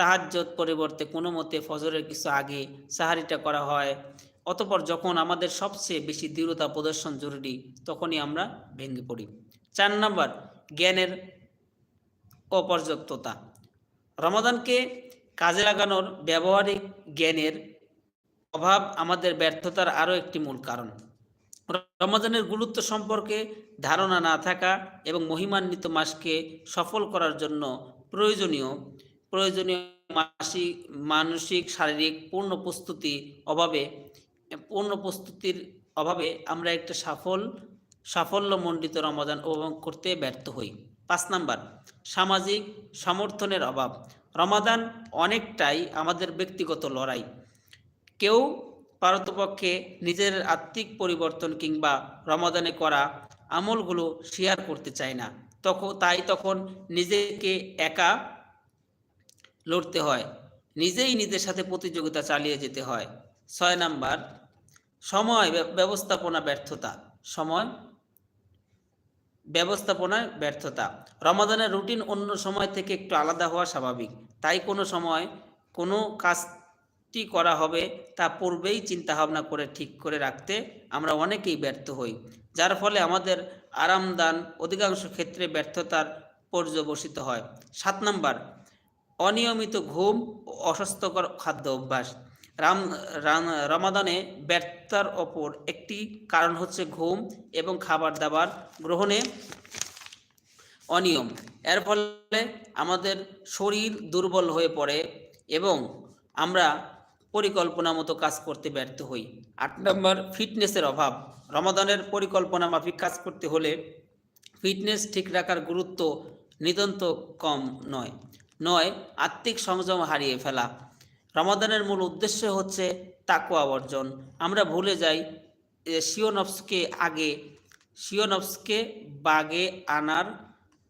তাহাজ্জত পরিবর্তে কোনো মতে ফজরের কিছু আগে সাহারিটা করা হয়। অতপর যখন আমাদের সবচেয়ে বেশি দৃঢ়তা প্রদর্শন জরুরি, তখনই আমরা ভেঙে পড়ি। চার নম্বর, জ্ঞানের অপর্যাপ্ততা। রমাদানকে কাজে লাগানোর ব্যবহারিক জ্ঞানের অভাব আমাদের ব্যর্থতার আরও একটি মূল কারণ। রমাদানের গুরুত্ব সম্পর্কে ধারণা না থাকা এবং মহিমান্বিত মাসকে সফল করার জন্য প্রয়োজনীয় প্রয়োজনীয় মাসিক মানসিক, শারীরিক পূর্ণ প্রস্তুতি অভাবে, পূর্ণ প্রস্তুতির অভাবে আমরা একটা সফল, সাফল্যমণ্ডিত রমাদান উপভোগ করতে ব্যর্থ হই। পাঁচ নাম্বার, সামাজিক সমর্থনের অভাব। রমাদান অনেকটাই আমাদের ব্যক্তিগত লড়াই। কেউ পারতপক্ষে নিজের আত্মিক পরিবর্তন কিংবা রমাদানে করা আমলগুলো শেয়ার করতে চায় না। তখন তাই তখন নিজেকে একা লড়তে হয়। নিজেই নিজের সাথে প্রতিযোগিতা চালিয়ে যেতে হয়। ছয় নাম্বার, সময় ব্য- ব্যবস্থাপনা ব্যর্থতা। সময় ব্যবস্থাপনায় ব্যর্থতা। রমাদানের রুটিন অন্য সময় থেকে একটু আলাদা হওয়া স্বাভাবিক। তাই কোনো সময় কোনো কাজটি করা হবে তা পূর্বেই চিন্তা ভাবনা করে ঠিক করে রাখতে আমরা অনেকেই ব্যর্থ হই। যার ফলে আমাদের আরামদান অধিকাংশ ক্ষেত্রে ব্যর্থতার পর্যবসিত হয়। সাত নাম্বার অনিয়মিত ঘুম ও অস্বাস্থ্যকর খাদ্য অভ্যাস। রাম, রাম- রমাদানে ব্যর্থতার ওপর একটি কারণ হচ্ছে ঘুম এবং খাবার দাবার গ্রহণে অনিয়ম। এর ফলে আমাদের শরীর দুর্বল হয়ে পড়ে এবং আমরা পরিকল্পনা মতো কাজ করতে ব্যর্থ হই। আট নম্বর, ফিটনেসের অভাব। রমাদানের পরিকল্পনা মাফিক কাজ করতে হলে ফিটনেস ঠিক রাখার গুরুত্ব নিতান্ত কম নয়। নয়, আত্মিক সংযম হারিয়ে ফেলা। রমাদানের মূল উদ্দেশ্য হচ্ছে তাকুয়া অর্জন আমরা ভুলে যাই শিওনফসকে আগে, শিওনফসকে বাগে আনার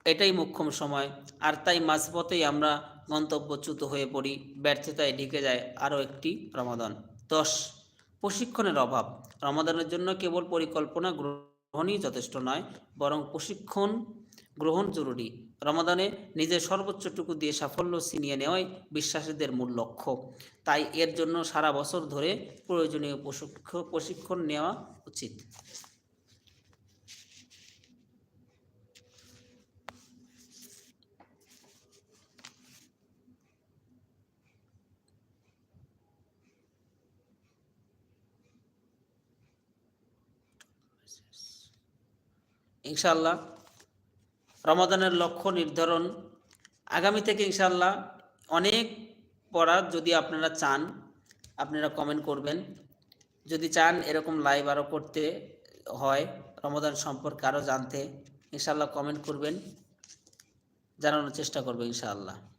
এটাই মুখ্যম সময়। আর তাই মাঝপথেই আমরা গন্তব্যচ্যুত হয়ে পড়ি, ব্যর্থতায় ঢেকে যায় আরও একটি রমাদান। দশ, প্রশিক্ষণের অভাব। রমাদানের জন্য কেবল পরিকল্পনা গ্রহণই যথেষ্ট নয়, বরং প্রশিক্ষণ গ্রহণ জরুরি। রমাদানে নিজের সর্বোচ্চটুকু দিয়ে সাফল্য ছিনিয়ে নেওয়াই বিশ্বাসীদের মূল লক্ষ্য। তাই এর জন্য সারা বছর ধরে প্রয়োজনীয় প্রশিক্ষ- প্রশিক্ষণ নেওয়া উচিত। ইনশাল্লাহ রমাদানের লক্ষ্য নির্ধারণ। আগামী থেকে ইনশাল্লাহ অনেক পড়ার যদি আপনারা চান, আপনারা কমেন্ট করবেন। যদি চান এরকম লাইভ আরও করতে হয়, রমাদান সম্পর্কে আরও জানতে ইনশাল্লাহ কমেন্ট করবেন। জানানোর চেষ্টা করব ইনশাআল্লাহ।